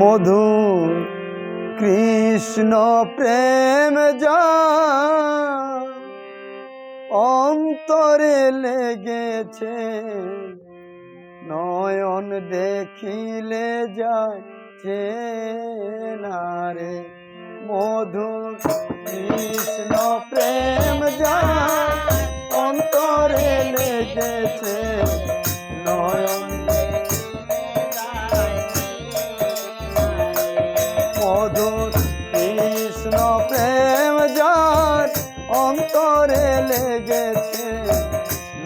মধু কৃষ্ণ প্রেম যা অন্তরে লেগেছে, নয়ন দেখিলে যাচ্ছে না রে। মধু কৃষ্ণ প্রেম যা অন্তরে লেগেছে, নয়ন প্রেম যার অন্তরে লেগেছে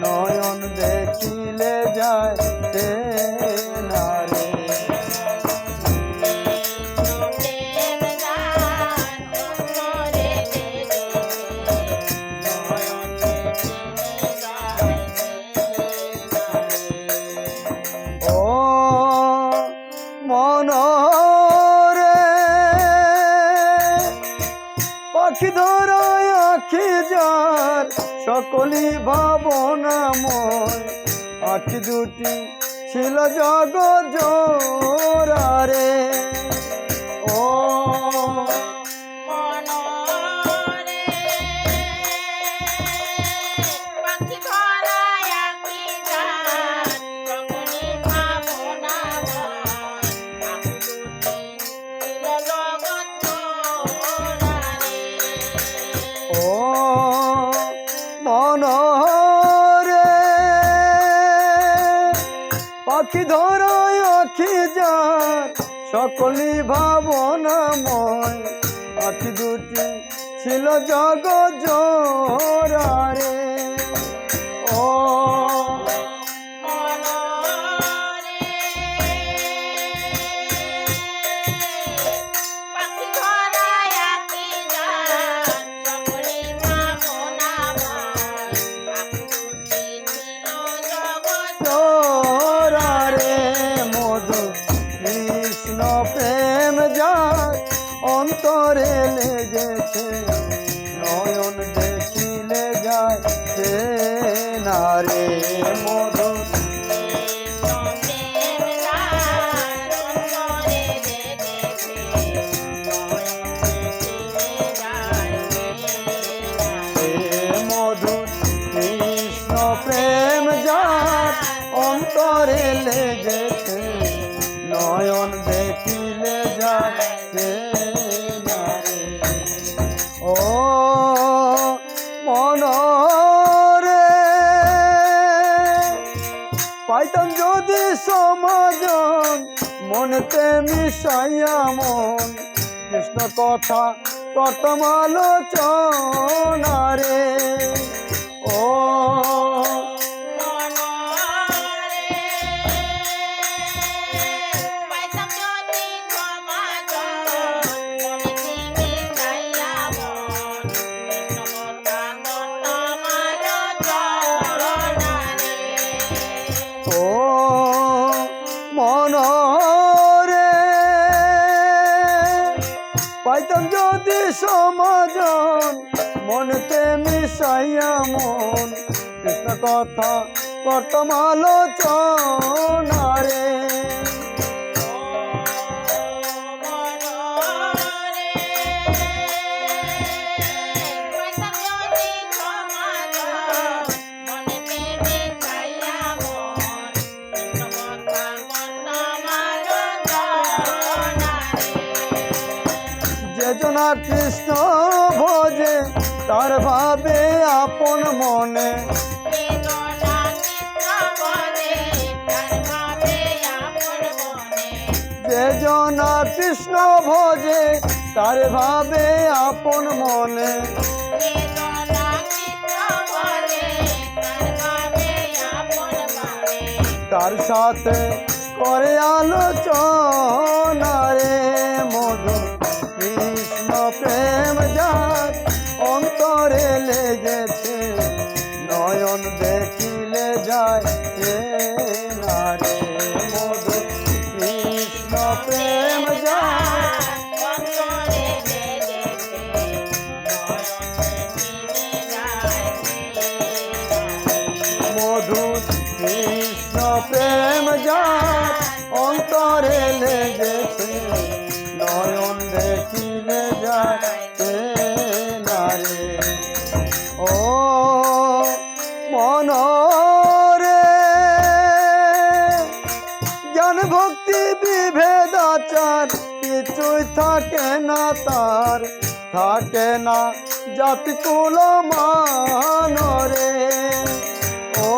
নয়ন দেখিলে যায়। সকলি ভাবনাময় আখি দুটি ছিল জগ জোরারে ও পাখি ধরায় আখি যার। সকলি ভাবনাময়। আখি দুটি ছিল জগ জোরারে ও অন্তরে লেগেছে নয়ন দেখিলে যায় নারে মধু হে মধু কৃষ্ণ প্রেম যার অন্তরে লেগেছে পাইতাম যদি সমাজন মনেতে মিশাইয়া মন। কৃষ্ণ কথা প্রথম আলোচনা রে ও মনরে। পাইতাম যদি সমাজন মনেতে মিশাইয়া মন। কৃষ্ণ কথা কত আলোচনা রে জনা কৃষ্ণ ভোজে তার ভাবে আপন মনে। যে জনা কৃষ্ণ ভোজে তার ভাবে আপন মনে। তার সাথে করে আলোচনা রে নয়ন দেখিলে যায় যে নারে মধু। কৃষ্ণ প্রেম যার মধু, কৃষ্ণ প্রেম যার অন্তরে লেগেছে ভক্তি বিভেদাচার কিছুই থাকে না তার থাকে না জাতি কুল মানরে। ও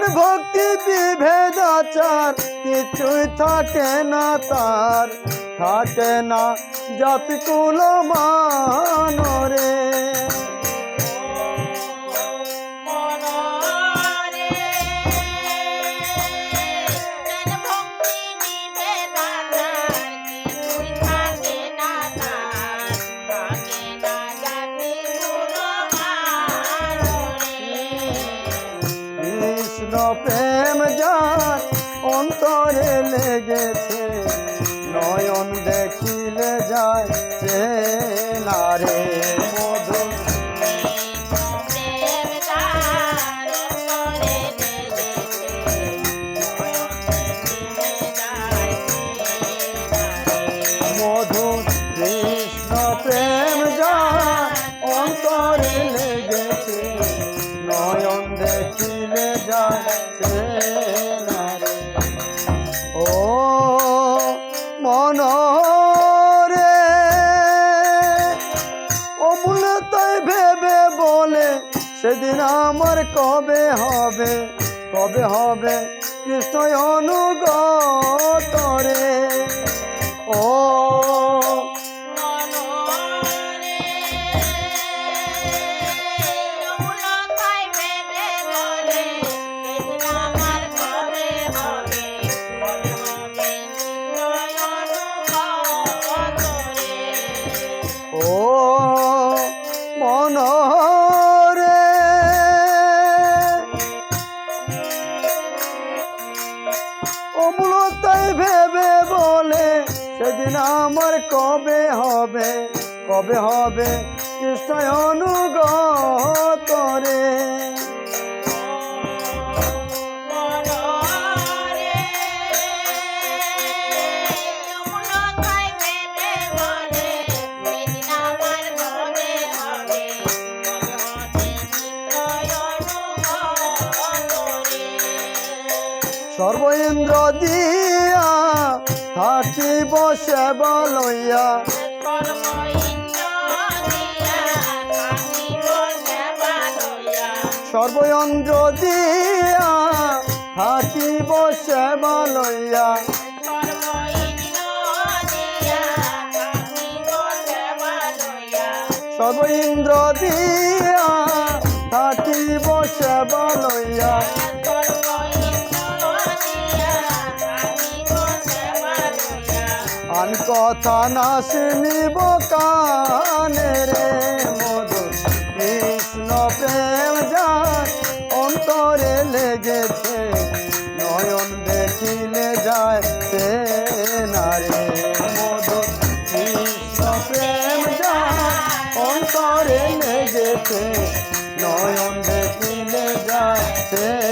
জ্ঞান ভক্তি বিভেদাচার কিছুই থাকে না তার থাকে না জাতি কুল মানরে। নারে সেদিন আমার কবে হবে কবে হবে? কৃষ্ণ অনুগত রে ও আমার কবে হবে? কবে হবে? কৃষ্ণ অনুগত রে। সর্ব ইন্দ্র দিয়া থাকি বসে বলইয়া সর্ব ইন্দ্র দিয়া থাকি বসে বলইয়া সর্ব ইন্দ্র দিয়া থাকি বসে বলইয়া আন কথা না শুনিব কানে রে মধু কৃষ্ণ প্রেম যার অন্তরে লেগেছে, নয়ন দেখিলে যায় সে নারে মধু কৃষ্ণ প্রেম যার অন্তরে লেগেছে, নয়ন দেখিলে যায় সে